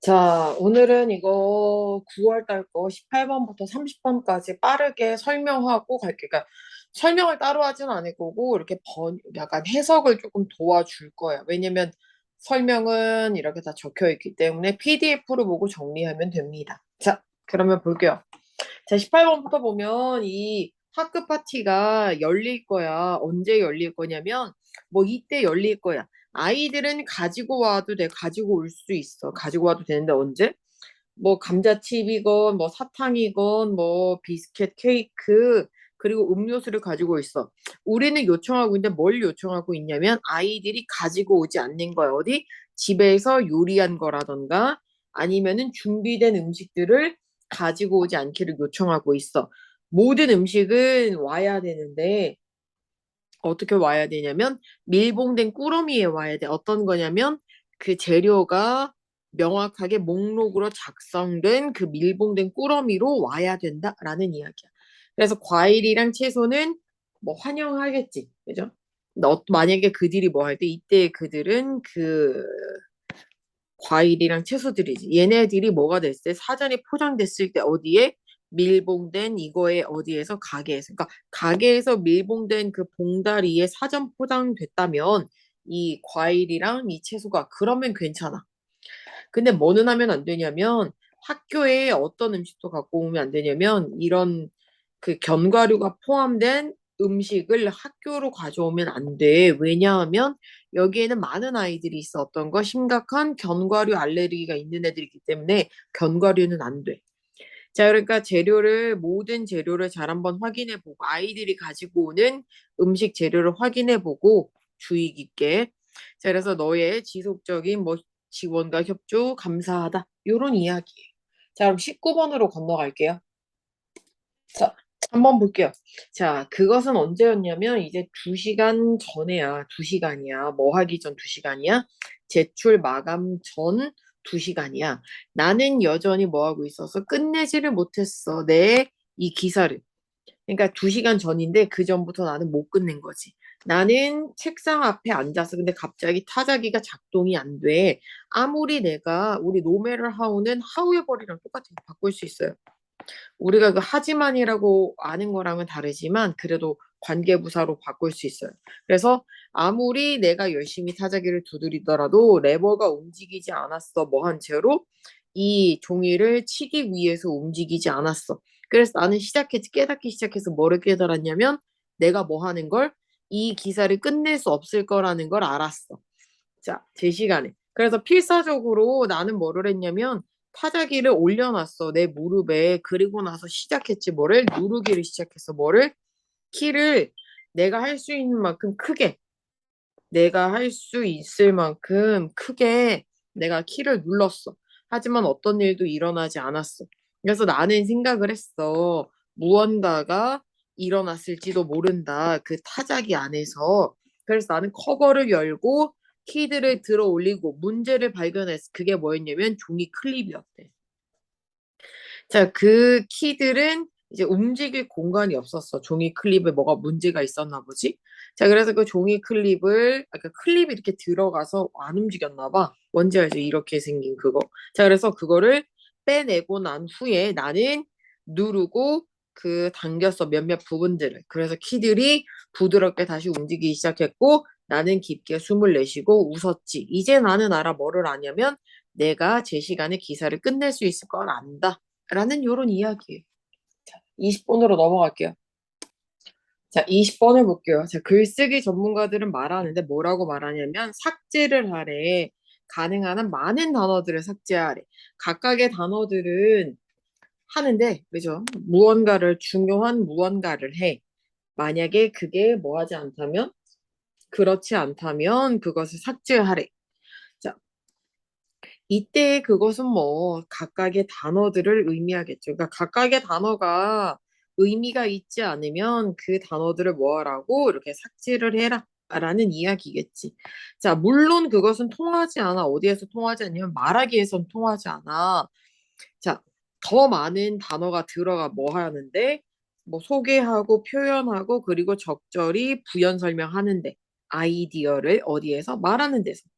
자, 오늘은 이거 9월 달 거 18번부터 30번까지 빠르게 설명하고 갈게요. 그러니까 설명을 따로 하진 않을 거고, 이렇게 번, 약간 해석을 조금 도와줄 거예요. 왜냐면 설명은 이렇게 다 적혀 있기 때문에 PDF로 보고 정리하면 됩니다. 자, 그러면 볼게요. 자, 18번부터 보면 이 학급 파티가 열릴 거야. 언제 열릴 거냐면, 뭐 이때 열릴 거야. 아이들은 가지고 와도 돼. 가지고 올 수 있어. 가지고 와도 되는데 언제? 뭐 감자칩이건 뭐 사탕이건 뭐 비스켓 케이크 그리고 음료수를 가지고 있어. 우리는 요청하고 있는데 뭘 요청하고 있냐면 아이들이 가지고 오지 않는 거야. 어디? 집에서 요리한 거라던가 아니면은 준비된 음식들을 가지고 오지 않기를 요청하고 있어. 모든 음식은 와야 되는데 어떻게 와야 되냐면 밀봉된 꾸러미에 와야 돼. 어떤 거냐면 그 재료가 명확하게 목록으로 작성된 그 밀봉된 꾸러미로 와야 된다라는 이야기야. 그래서 과일이랑 채소는 뭐 환영하겠지. 그죠? 어- 만약에 그들이 뭐 할 때 이때 그들은 그 과일이랑 채소들이지. 얘네들이 뭐가 됐을 때 사전에 포장됐을 때 어디에 밀봉된 이거에 어디에서 가게에서 그러니까 가게에서 밀봉된 그 봉다리에 사전 포장됐다면 이 과일이랑 이 채소가 그러면 괜찮아. 근데 뭐는 하면 안 되냐면 학교에 어떤 음식도 갖고 오면 안 되냐면 이런 그 견과류가 포함된 음식을 학교로 가져오면 안 돼. 왜냐하면 여기에는 많은 아이들이 있어. 어떤 거 심각한 견과류 알레르기가 있는 애들이기 때문에 견과류는 안 돼. 자, 그러니까 재료를, 모든 재료를 잘 한번 확인해 보고, 아이들이 가지고 오는 음식 재료를 확인해 보고, 주의 깊게. 자, 그래서 너의 지속적인 뭐 지원과 협조 감사하다. 요런 이야기예요. 자, 그럼 19번으로 건너갈게요. 자, 한번 볼게요. 자, 그것은 언제였냐면 이제 2시간 전에야. 2시간이야. 뭐 하기 전 2시간이야? 제출 마감 전 2시간이야. 나는 여전히 뭐 하고 있어서 끝내지를 못했어. 내 이 기사를. 그러니까 2시간 전인데 그 전부터 나는 못 끝낸 거지. 나는 책상 앞에 앉아서 근데 갑자기 타자기가 작동이 안 돼. 아무리 내가 우리 노메를 하우는 하우에버리랑 똑같은 거 바꿀 수 있어요. 우리가 그 하지만이라고 아는 거랑은 다르지만 그래도 관계부사로 바꿀 수 있어요. 그래서 아무리 내가 열심히 타자기를 두드리더라도 레버가 움직이지 않았어. 뭐 한 채로 이 종이를 치기 위해서 움직이지 않았어. 그래서 나는 시작했지 깨닫기 시작해서 뭐를 깨달았냐면 내가 뭐 하는 걸 이 기사를 끝낼 수 없을 거라는 걸 알았어. 자, 제 시간에. 그래서 필사적으로 나는 뭐를 했냐면 타자기를 올려놨어 내 무릎에 그리고 나서 시작했지 뭐를 누르기를 시작했어 뭐를 키를 내가 할 수 있는 만큼 크게 내가 할 수 있을 만큼 크게 내가 키를 눌렀어 하지만 어떤 일도 일어나지 않았어 그래서 나는 생각을 했어 무언가가 일어났을지도 모른다 그 타자기 안에서 그래서 나는 커버를 열고 키들을 들어 올리고 문제를 발견했어. 그게 뭐였냐면 종이 클립이었대. 자, 그 키들은 이제 움직일 공간이 없었어. 종이 클립에 뭐가 문제가 있었나 보지? 자, 그래서 그 종이 클립을, 아까 클립이 이렇게 들어가서 안 움직였나 봐. 뭔지 알죠? 이렇게 생긴 그거. 자, 그래서 그거를 빼내고 난 후에 나는 누르고 그 당겼어. 몇몇 부분들을. 그래서 키들이 부드럽게 다시 움직이기 시작했고, 나는 깊게 숨을 내쉬고 웃었지. 이제 나는 알아 뭐를 아냐면 내가 제 시간에 기사를 끝낼 수 있을 걸 안다. 라는 요런 이야기예요. 자, 20번으로 넘어갈게요. 자, 20번을 볼게요. 자, 글쓰기 전문가들은 말하는데 뭐라고 말하냐면 삭제를 하래. 가능한 한 많은 단어들을 삭제하래. 각각의 단어들은 하는데, 그죠? 무언가를, 중요한 무언가를 해. 만약에 그게 뭐 하지 않다면 그렇지 않다면 그것을 삭제하래. 자, 이때 그것은 뭐 각각의 단어들을 의미하겠죠. 그러니까 각각의 단어가 의미가 있지 않으면 그 단어들을 뭐하라고 이렇게 삭제를 해라. 라는 이야기겠지. 자, 물론 그것은 통하지 않아. 어디에서 통하지 않냐면 말하기에선 통하지 않아. 자, 더 많은 단어가 들어가 뭐 하는데 뭐 소개하고 표현하고 그리고 적절히 부연 설명하는데 아이디어를 어디에서 말하는 데서.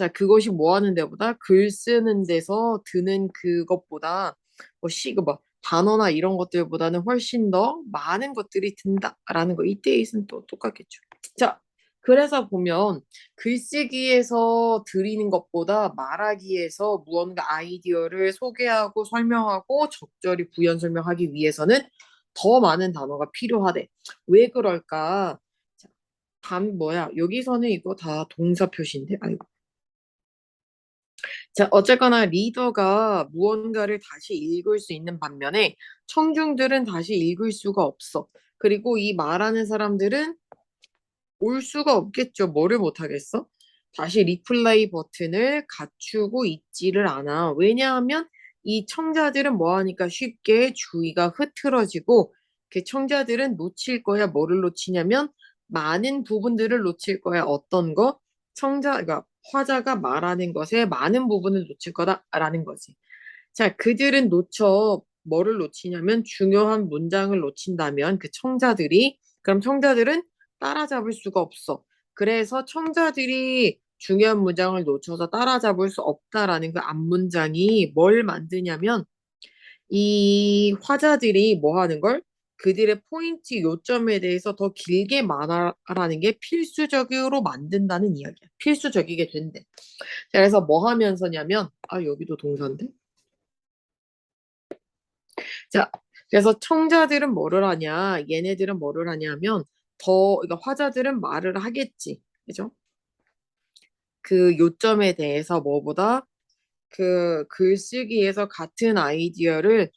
자, 그것이 뭐 하는 데보다 글 쓰는 데서 드는 그것보다 뭐 시, 그 뭐, 단어나 이런 것들보다는 훨씬 더 많은 것들이 든다라는 거. 이때 있으면 또 똑같겠죠. 자, 그래서 보면 글쓰기에서 드리는 것보다 말하기에서 무언가 아이디어를 소개하고 설명하고 적절히 부연 설명하기 위해서는 더 많은 단어가 필요하대. 왜 그럴까? 자, 단 뭐야? 여기서는 이거 다 동사 표시인데. 아이고. 자, 어쨌거나 리더가 무언가를 다시 읽을 수 있는 반면에 청중들은 다시 읽을 수가 없어. 그리고 이 말하는 사람들은 올 수가 없겠죠. 뭐를 못하겠어? 다시 리플레이 버튼을 갖추고 있지를 않아. 왜냐하면 이 청자들은 뭐 하니까 쉽게 주의가 흐트러지고 그 청자들은 놓칠 거야. 뭐를 놓치냐면 많은 부분들을 놓칠 거야. 어떤 거? 청자, 그러니까 화자가 말하는 것의 많은 부분을 놓칠 거다라는 거지. 자, 그들은 놓쳐 뭐를 놓치냐면 중요한 문장을 놓친다면 그 청자들이 그럼 청자들은 따라잡을 수가 없어. 그래서 청자들이 중요한 문장을 놓쳐서 따라잡을 수 없다라는 그 앞문장이 뭘 만드냐면 이 화자들이 뭐 하는 걸 그들의 포인트 요점에 대해서 더 길게 말하라는 게 필수적으로 만든다는 이야기야. 필수적이게 된대. 자, 그래서 뭐 하면서냐면 아 여기도 동사인데. 자, 그래서 청자들은 뭐를 하냐, 얘네들은 뭐를 하냐면 더 그러니까 화자들은 말을 하겠지, 그죠? 그 요점에 대해서 뭐보다 그 글쓰기에서 같은 아이디어를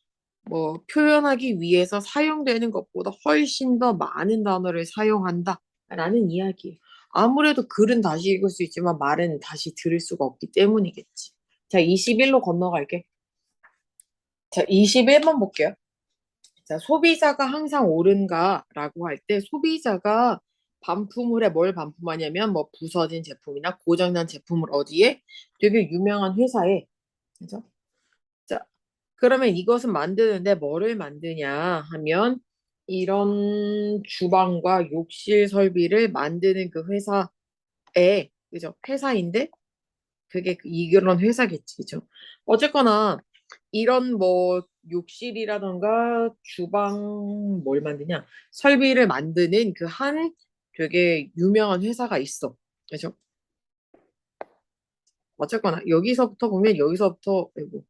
뭐 표현하기 위해서 사용되는 것보다 훨씬 더 많은 단어를 사용한다라는 이야기예요. 아무래도 글은 다시 읽을 수 있지만 말은 다시 들을 수가 없기 때문이겠지. 자, 21로 건너갈게. 자, 21번 볼게요. 자, 소비자가 항상 옳은가라고 할 때 소비자가 반품을 해 뭘 반품하냐면 뭐 부서진 제품이나 고장난 제품을 어디에 되게 유명한 회사에 그죠? 자, 그러면 이것은 만드는데 뭐를 만드냐 하면 이런 주방과 욕실 설비를 만드는 그 회사에 그죠? 회사인데 그게 그 이런 회사겠지 그죠? 어쨌거나 이런 뭐 욕실이라던가 주방 뭘 만드냐 설비를 만드는 그 한 되게 유명한 회사가 있어. 그죠? 어쨌거나 여기서부터 보면 여기서부터 아이고,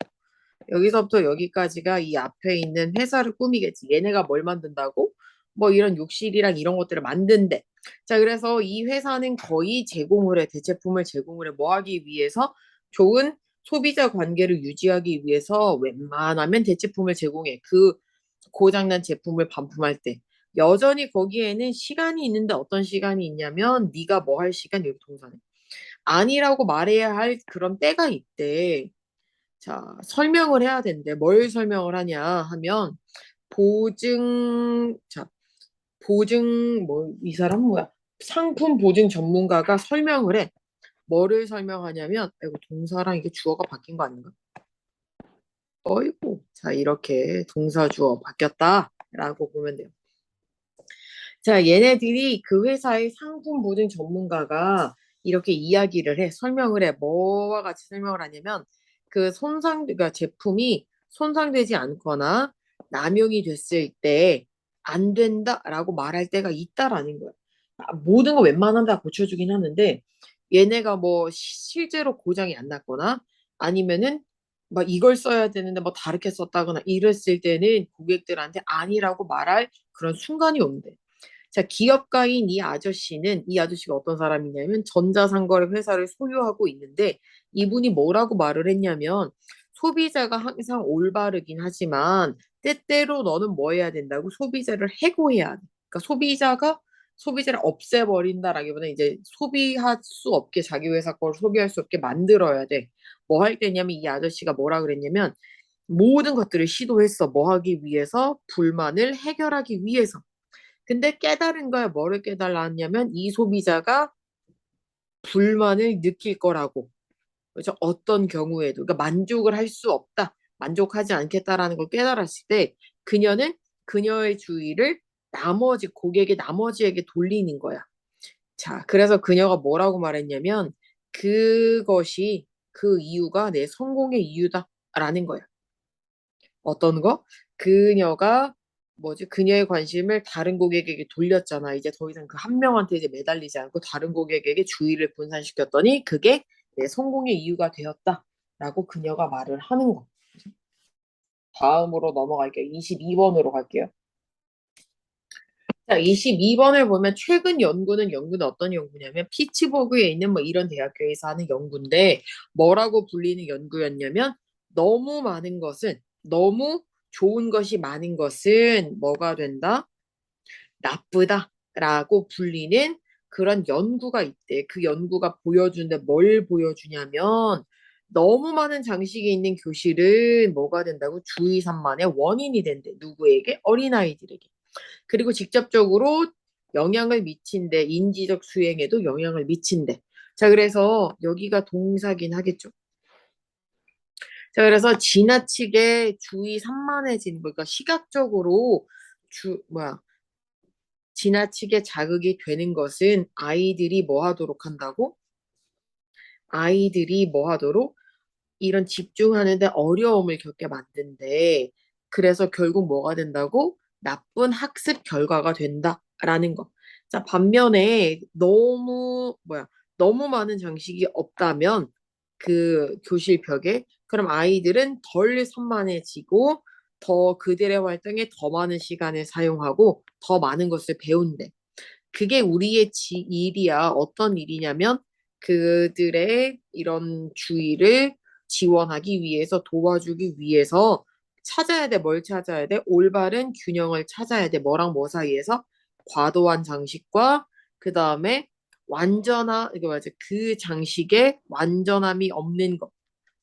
여기서부터 여기까지가 이 앞에 있는 회사를 꾸미겠지. 얘네가 뭘 만든다고? 뭐 이런 욕실이랑 이런 것들을 만든대. 자, 그래서 이 회사는 거의 제공을 해, 대체품을 제공을 해. 뭐 하기 위해서? 좋은 소비자 관계를 유지하기 위해서 웬만하면 대체품을 제공해. 그 고장난 제품을 반품할 때. 여전히 거기에는 시간이 있는데 어떤 시간이 있냐면 네가 뭐 할 시간 여기 동사네. 아니라고 말해야 할 그런 때가 있대. 자, 설명을 해야 된대. 뭘 설명을 하냐 하면 보증 자, 보증 뭐 이 사람 뭐야? 상품 보증 전문가가 설명을 해. 뭐를 설명하냐면 이거 동사랑 이게 주어가 바뀐 거 아닌가? 어이구. 자, 이렇게 동사 주어 바뀌었다라고 보면 돼요. 자, 얘네들이 그 회사의 상품 보증 전문가가 이렇게 이야기를 해, 설명을 해. 뭐와 같이 설명을 하냐면 그 손상, 그러니까 제품이 손상되지 않거나 남용이 됐을 때 안 된다라고 말할 때가 있다라는 거야. 아, 모든 거 웬만하면 다 고쳐주긴 하는데 얘네가 뭐 시- 실제로 고장이 안 났거나 아니면은 막 이걸 써야 되는데 뭐 다르게 썼다거나 이랬을 때는 고객들한테 아니라고 말할 그런 순간이 온대. 자, 기업가인 이 아저씨는 이 아저씨가 어떤 사람이냐면 전자상거래 회사를 소유하고 있는데 이분이 뭐라고 말을 했냐면 소비자가 항상 올바르긴 하지만 때때로 너는 뭐 해야 된다고 소비자를 해고해야 돼. 그러니까 소비자가 소비자를 없애버린다라기보다 이제 소비할 수 없게 자기 회사 걸 소비할 수 없게 만들어야 돼. 뭐 할 때냐면 이 아저씨가 뭐라 그랬냐면 모든 것들을 시도했어. 뭐 하기 위해서? 불만을 해결하기 위해서. 근데 깨달은 거야. 뭐를 깨달았냐면 이 소비자가 불만을 느낄 거라고. 그래서 어떤 경우에도 그러니까 만족을 할 수 없다. 만족하지 않겠다라는 걸 깨달았을 때 그녀는 그녀의 주의를 나머지 고객의 나머지에게 돌리는 거야. 자, 그래서 그녀가 뭐라고 말했냐면 그것이 그 이유가 내 성공의 이유다라는 거야. 어떤 거? 그녀가 뭐지? 그녀의 관심을 다른 고객에게 돌렸잖아. 이제 더 이상 그 한 명한테 이제 매달리지 않고 다른 고객에게 주의를 분산시켰더니 그게 내 성공의 이유가 되었다라고 그녀가 말을 하는 거. 다음으로 넘어갈게요. 22번으로 갈게요. 자, 22번을 보면 최근 연구는 연구는 어떤 연구냐면 피츠버그에 있는 뭐 이런 대학교에서 하는 연구인데 뭐라고 불리는 연구였냐면 너무 많은 것은 너무 좋은 것이 많은 것은 뭐가 된다? 나쁘다 라고 불리는 그런 연구가 있대. 그 연구가 보여주는데 뭘 보여주냐면 너무 많은 장식이 있는 교실은 뭐가 된다고 주의 산만의 원인이 된대. 누구에게? 어린아이들에게. 그리고 직접적으로 영향을 미친대. 인지적 수행에도 영향을 미친대. 자, 그래서 여기가 동사긴 하겠죠. 자, 그래서 지나치게 주의 산만해진, 그러니까 시각적으로 주, 뭐야, 지나치게 자극이 되는 것은 아이들이 뭐 하도록 한다고? 아이들이 뭐 하도록? 이런 집중하는데 어려움을 겪게 만든대. 그래서 결국 뭐가 된다고? 나쁜 학습 결과가 된다라는 거. 자, 반면에 너무 뭐야? 너무 많은 장식이 없다면 그 교실 벽에 그럼 아이들은 덜 산만해지고 더 그들의 활동에 더 많은 시간을 사용하고 더 많은 것을 배운대. 그게 우리의 지, 일이야. 어떤 일이냐면 그들의 이런 주의를 지원하기 위해서 도와주기 위해서 찾아야 돼. 뭘 찾아야 돼? 올바른 균형을 찾아야 돼. 뭐랑 뭐 사이에서? 과도한 장식과 그 다음에 완전한 이거 맞아. 그 장식에 완전함이 없는 것.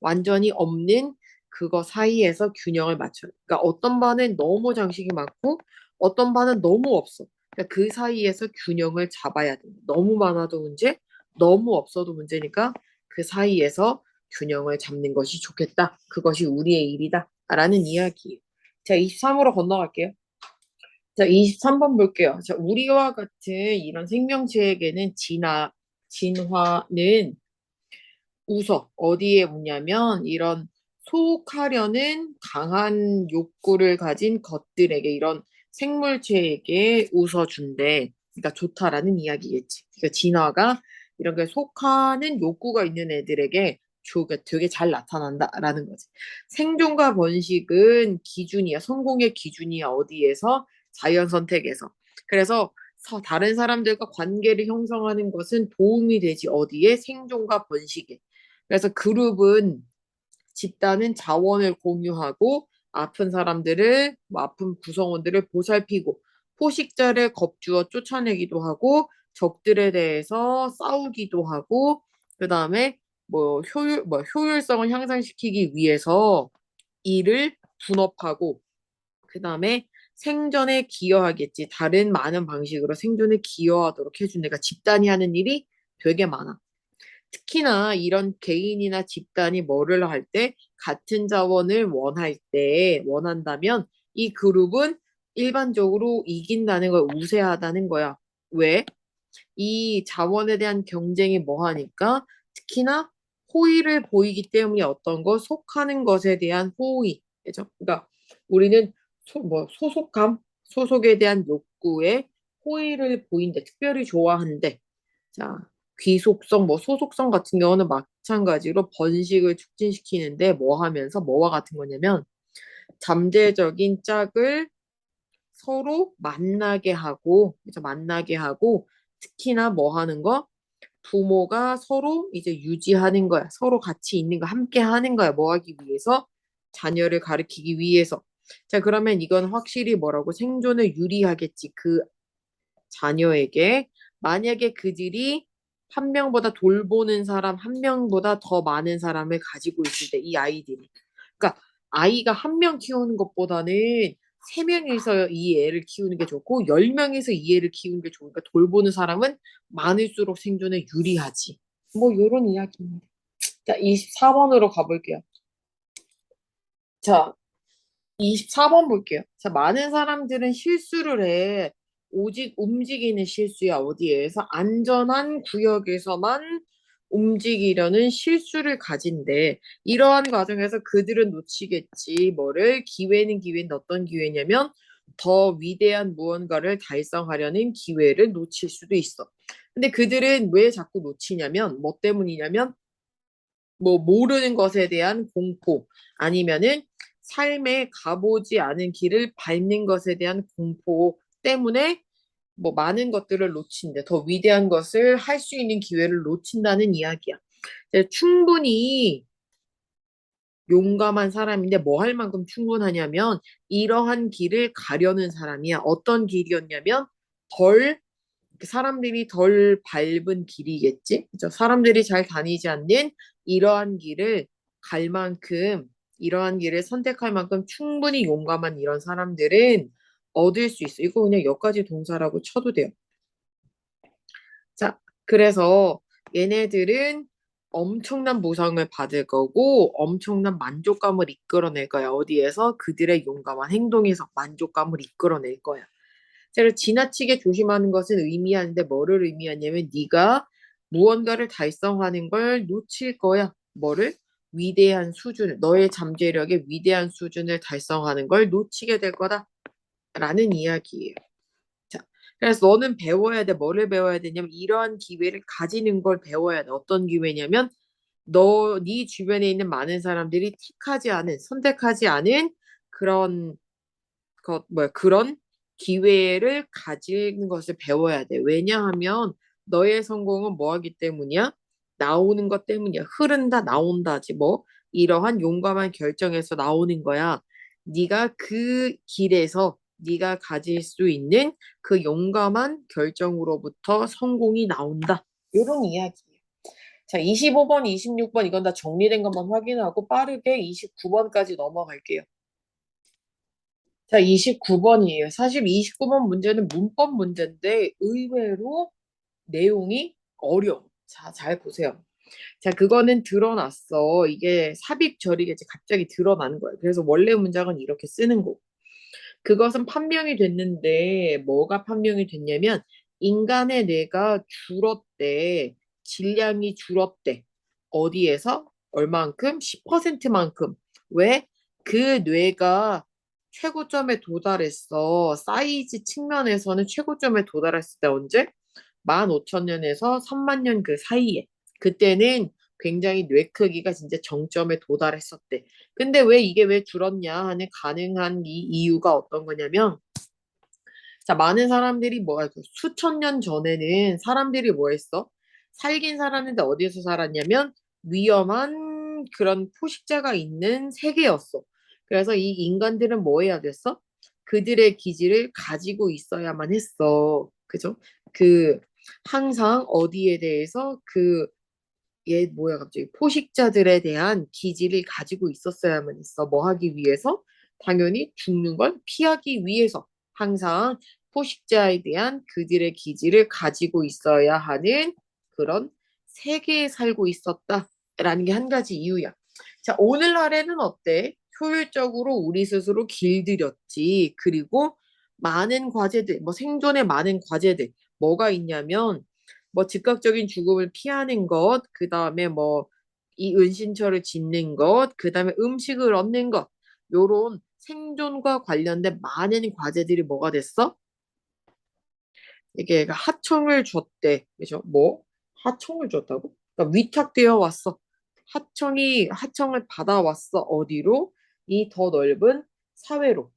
완전히 없는 그거 사이에서 균형을 맞춰요. 그러니까 어떤 반은 너무 장식이 많고 어떤 반은 너무 없어. 그러니까 그 사이에서 균형을 잡아야 돼. 너무 많아도 문제, 너무 없어도 문제니까 그 사이에서 균형을 잡는 것이 좋겠다. 그것이 우리의 일이다. 라는 이야기예요. 자, 23으로 건너갈게요. 자, 23번 볼게요. 자, 우리와 같은 이런 생명체에게는 진화, 진화는 우서 어디에 오냐면 이런 소혹하려는 강한 욕구를 가진 것들에게 이런 생물체에게 웃어준대. 그러니까 좋다라는 이야기겠지. 그러니까 진화가 이런 게 속하는 욕구가 있는 애들에게 조가 되게 잘 나타난다라는 거지. 생존과 번식은 기준이야. 성공의 기준이야. 어디에서? 자연 선택에서. 그래서 서- 다른 사람들과 관계를 형성하는 것은 도움이 되지. 어디에? 생존과 번식에. 그래서 그룹은 집단은 자원을 공유하고 아픈 사람들을 뭐 아픈 구성원들을 보살피고 포식자를 겁주어 쫓아내기도 하고 적들에 대해서 싸우기도 하고 그 다음에 뭐 효율 뭐 효율성을 향상시키기 위해서 일을 분업하고 그 다음에 생존에 기여하겠지 다른 많은 방식으로 생존에 기여하도록 해준 내가 집단이 하는 일이 되게 많아. 특히나 이런 개인이나 집단이 뭐를 할 때 같은 자원을 원할 때 원한다면 이 그룹은 일반적으로 이긴다는 걸 우세하다는 거야. 왜? 이 자원에 대한 경쟁이 뭐 하니까 특히나 호의를 보이기 때문에 어떤 거 속하는 것에 대한 호의. 그죠? 그러니까 우리는 소, 뭐 소속감, 소속에 대한 욕구에 호의를 보인대. 특별히 좋아한대. 자, 귀속성, 뭐 소속성 같은 경우는 마찬가지로 번식을 촉진시키는데 뭐 하면서 뭐와 같은 거냐면 잠재적인 짝을 서로 만나게 하고, 그래서 만나게 하고, 특히나 뭐 하는 거? 부모가 서로 이제 유지하는 거야. 서로 같이 있는 거, 함께 하는 거야. 뭐 하기 위해서? 자녀를 가르치기 위해서. 자, 그러면 이건 확실히 뭐라고 생존을 유리하겠지. 그 자녀에게. 만약에 그들이 한 명보다 돌보는 사람, 한 명보다 더 많은 사람을 가지고 있을 때, 이 아이들이. 그러니까 아이가 한 명 키우는 것보다는 세 명이서 이 애를 키우는 게 좋고, 열 명이서 이 애를 키우는 게 좋으니까 돌보는 사람은 많을수록 생존에 유리하지. 뭐, 요런 이야기입니다. 자, 24번으로 가볼게요. 자, 24번 볼게요. 자, 많은 사람들은 실수를 해. 오직 움직이는 실수야. 어디에서? 안전한 구역에서만 움직이려는 실수를 가진대. 이러한 과정에서 그들은 놓치겠지. 뭐를? 기회는 기회인데 어떤 기회냐면 더 위대한 무언가를 달성하려는 기회를 놓칠 수도 있어. 근데 그들은 왜 자꾸 놓치냐면 뭐 때문이냐면 뭐 모르는 것에 대한 공포 아니면은 삶에 가보지 않은 길을 밟는 것에 대한 공포 때문에 뭐 많은 것들을 놓친대. 더 위대한 것을 할 수 있는 기회를 놓친다는 이야기야. 충분히 용감한 사람인데 뭐 할 만큼 충분하냐면 이러한 길을 가려는 사람이야. 어떤 길이었냐면 덜 사람들이 덜 밟은 길이겠지. 그죠? 사람들이 잘 다니지 않는 이러한 길을 갈 만큼 이러한 길을 선택할 만큼 충분히 용감한 이런 사람들은 얻을 수 있어. 이거 그냥 여기까지 동사라고 쳐도 돼요. 자, 그래서 얘네들은 엄청난 보상을 받을 거고 엄청난 만족감을 이끌어낼 거야. 어디에서? 그들의 용감한 행동에서 만족감을 이끌어낼 거야. 제가 지나치게 조심하는 것은 의미하는데 뭐를 의미하냐면 네가 무언가를 달성하는 걸 놓칠 거야. 뭐를? 위대한 수준을 너의 잠재력의 위대한 수준을 달성하는 걸 놓치게 될 거다. 라는 이야기예요. 자, 그래서 너는 배워야 돼. 뭐를 배워야 되냐면 이러한 기회를 가지는 걸 배워야 돼. 어떤 기회냐면 너, 네 주변에 있는 많은 사람들이 틱하지 않은, 선택하지 않은 그런 것, 뭐야, 그런 기회를 가지는 것을 배워야 돼. 왜냐하면 너의 성공은 뭐 하기 때문이야? 나오는 것 때문이야. 흐른다, 나온다지 뭐. 이러한 용감한 결정에서 나오는 거야. 네가 그 길에서 네가 가질 수 있는 그 용감한 결정으로부터 성공이 나온다. 이런 이야기예요. 자, 25번, 26번 이건 다 정리된 것만 확인하고 빠르게 29번까지 넘어갈게요. 자, 29번이에요. 사실 29번 문제는 문법 문제인데 의외로 내용이 어려워. 자, 잘 보세요. 자, 그거는 드러났어. 이게 삽입 절이겠지. 갑자기 드러나는 거야. 그래서 원래 문장은 이렇게 쓰는 거고. 그것은 판명이 됐는데 뭐가 판명이 됐냐면 인간의 뇌가 줄었대. 질량이 줄었대. 어디에서? 얼만큼? 10%만큼. 왜? 그 뇌가 최고점에 도달했어. 사이즈 측면에서는 최고점에 도달했을 때 언제? 15,000년에서 3만 년 그 사이에. 그때는 굉장히 뇌 크기가 진짜 정점에 도달했었대. 근데 왜 이게 왜 줄었냐 하는 가능한 이 이유가 어떤 거냐면 자, 많은 사람들이 뭐야, 수천 년 전에는 사람들이 뭐 했어? 살긴 살았는데 어디에서 살았냐면 위험한 그런 포식자가 있는 세계였어. 그래서 이 인간들은 뭐 해야 됐어? 그들의 기질을 가지고 있어야만 했어. 그죠? 그 항상 어디에 대해서 그 얘 뭐야 갑자기 포식자들에 대한 기질을 가지고 있었어야만 했어. 뭐 하기 위해서? 당연히 죽는 걸 피하기 위해서 항상 포식자에 대한 그들의 기질을 가지고 있어야 하는 그런 세계에 살고 있었다라는 게 한 가지 이유야. 자, 오늘날에는 어때? 효율적으로 우리 스스로 길들였지. 그리고 많은 과제들, 뭐 생존에 많은 과제들, 뭐가 있냐면, 뭐 즉각적인 죽음을 피하는 것, 그 다음에 뭐 이 은신처를 짓는 것, 그 다음에 음식을 얻는 것, 요런 생존과 관련된 많은 과제들이 뭐가 됐어? 이게 하청을 줬대. 그죠? 뭐? 하청을 줬다고? 그러니까 위탁되어 왔어. 하청이, 하청을 받아왔어. 어디로? 이 더 넓은 사회로.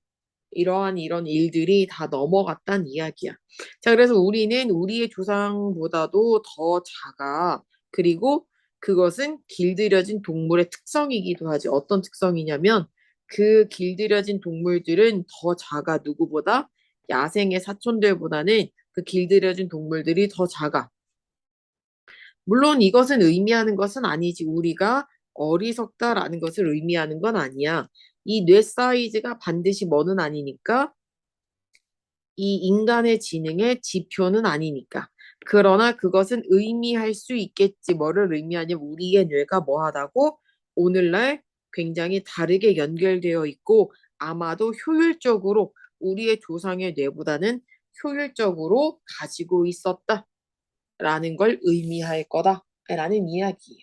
이러한 이런 일들이 다 넘어갔단 이야기야. 자, 그래서 우리는 우리의 조상보다도 더 작아. 그리고 그것은 길들여진 동물의 특성이기도 하지. 어떤 특성이냐면 그 길들여진 동물들은 더 작아. 누구보다? 야생의 사촌들보다는 그 길들여진 동물들이 더 작아. 물론 이것은 의미하는 것은 아니지. 우리가 어리석다라는 것을 의미하는 건 아니야. 이 뇌 사이즈가 반드시 뭐는 아니니까 이 인간의 지능의 지표는 아니니까. 그러나 그것은 의미할 수 있겠지. 뭐를 의미하냐면 우리의 뇌가 뭐하다고 오늘날 굉장히 다르게 연결되어 있고 아마도 효율적으로 우리의 조상의 뇌보다는 효율적으로 가지고 있었다. 라는 걸 의미할 거다. 라는 이야기예요.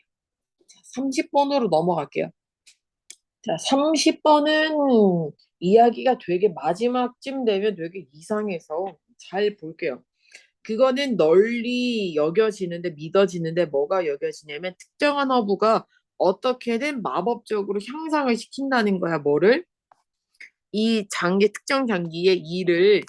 자, 30번으로 넘어갈게요. 자, 30번은 이야기가 되게 마지막쯤 되면 되게 이상해서 잘 볼게요. 그거는 널리 여겨지는데 믿어지는데 뭐가 여겨지냐면 특정한 허브가 어떻게든 마법적으로 향상을 시킨다는 거야. 뭐를? 이 장기 특정 장기의 이를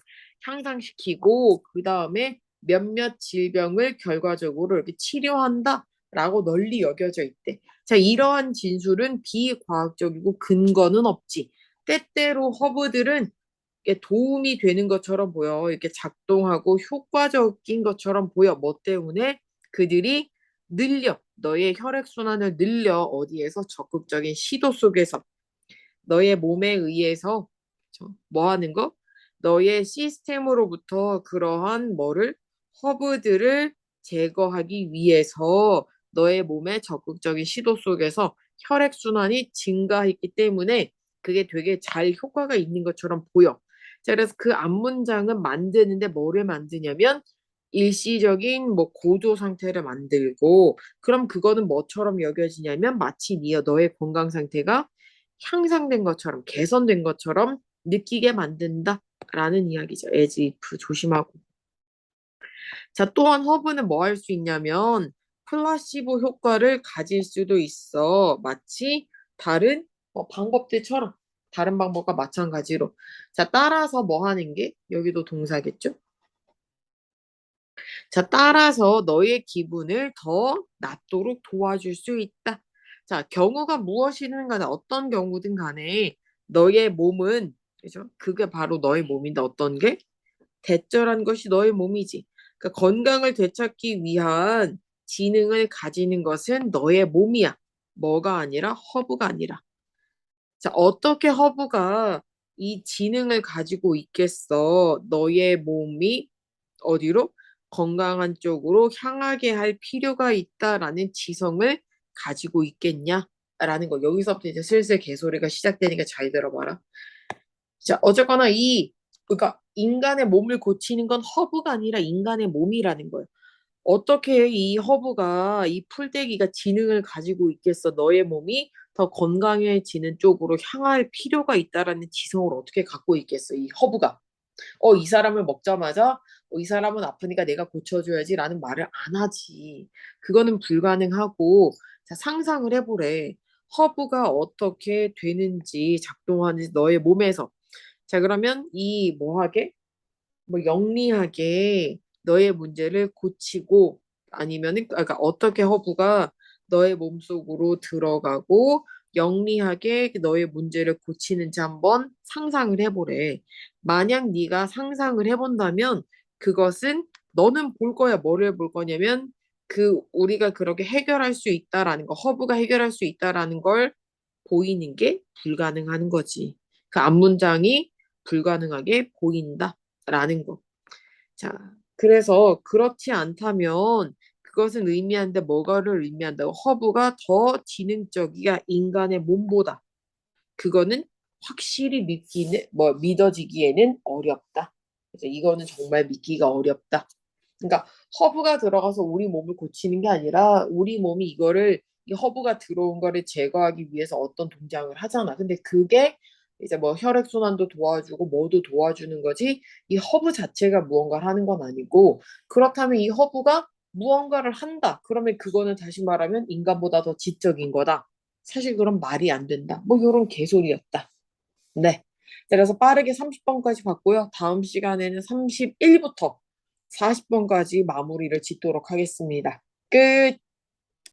향상시키고 그 다음에 몇몇 질병을 결과적으로 이렇게 치료한다 라고 널리 여겨져 있대. 자, 이러한 진술은 비과학적이고 근거는 없지. 때때로 허브들은 도움이 되는 것처럼 보여. 이렇게 작동하고 효과적인 것처럼 보여. 뭐 때문에? 그들이 늘려. 너의 혈액순환을 늘려. 어디에서? 적극적인 시도 속에서. 너의 몸에 의해서? 뭐 하는 거? 너의 시스템으로부터 그러한 뭐를 허브들을 제거하기 위해서 너의 몸의 적극적인 시도 속에서 혈액 순환이 증가했기 때문에 그게 되게 잘 효과가 있는 것처럼 보여. 자, 그래서 그 앞문장은 만드는데 뭐를 만드냐면 일시적인 뭐 고조 상태를 만들고 그럼 그거는 뭐처럼 여겨지냐면 마치 네 너의 건강 상태가 향상된 것처럼 개선된 것처럼 느끼게 만든다라는 이야기죠. if 조심하고. 자, 또한 허브는 뭐 할 수 있냐면 플라시보 효과를 가질 수도 있어. 마치 다른 뭐 방법들처럼 다른 방법과 마찬가지로. 자, 따라서 뭐 하는 게 여기도 동사겠죠? 자, 따라서 너의 기분을 더 낫도록 도와줄 수 있다. 자, 경우가 무엇이든 간에 어떤 경우든 간에 너의 몸은 그죠? 그게 바로 너의 몸인데 어떤 게? 대절한 것이 너의 몸이지. 그러니까 건강을 되찾기 위한 지능을 가지는 것은 너의 몸이야. 뭐가 아니라 허브가 아니라. 자, 어떻게 허브가 이 지능을 가지고 있겠어? 너의 몸이 어디로? 건강한 쪽으로 향하게 할 필요가 있다라는 지성을 가지고 있겠냐 라는 거. 여기서부터 이제 슬슬 개소리가 시작되니까 잘 들어봐라. 자, 어쨌거나 이 그러니까 인간의 몸을 고치는 건 허브가 아니라 인간의 몸이라는 거예요. 어떻게 이 허브가 이 풀떼기가 지능을 가지고 있겠어? 너의 몸이 더 건강해지는 쪽으로 향할 필요가 있다라는 지성을 어떻게 갖고 있겠어? 이 허브가. 어, 이 사람을 먹자마자 어, 이 사람은 아프니까 내가 고쳐줘야지라는 말을 안 하지. 그거는 불가능하고 자, 상상을 해보래. 허브가 어떻게 되는지 작동하는지 너의 몸에서. 자, 그러면 이 뭐하게? 뭐 영리하게 너의 문제를 고치고 아니면은 그러니까 어떻게 허브가 너의 몸속으로 들어가고 영리하게 너의 문제를 고치는지 한번 상상을 해보래. 만약 네가 상상을 해본다면 그것은 너는 볼 거야. 뭐를 볼 거냐면 그 우리가 그렇게 해결할 수 있다라는 거, 허브가 해결할 수 있다라는 걸 보이는 게 불가능한 거지. 그 앞문장이 불가능하게 보인다라는 거. 자, 그래서 그렇지 않다면 그것은 의미한데 뭐가를 의미한다고 허브가 더 지능적이야 인간의 몸보다. 그거는 확실히 믿기는 뭐 믿어지기에는 어렵다. 그래서 이거는 정말 믿기가 어렵다. 그러니까 허브가 들어가서 우리 몸을 고치는 게 아니라 우리 몸이 이거를 이 허브가 들어온 거를 제거하기 위해서 어떤 동작을 하잖아. 근데 그게 이제 뭐 혈액순환도 도와주고 뭐도 도와주는 거지 이 허브 자체가 무언가를 하는 건 아니고 그렇다면 이 허브가 무언가를 한다. 그러면 그거는 다시 말하면 인간보다 더 지적인 거다. 사실 그런 말이 안 된다. 뭐 이런 개소리였다. 네. 그래서 빠르게 30번까지 봤고요. 다음 시간에는 31부터 40번까지 마무리를 짓도록 하겠습니다. 끝!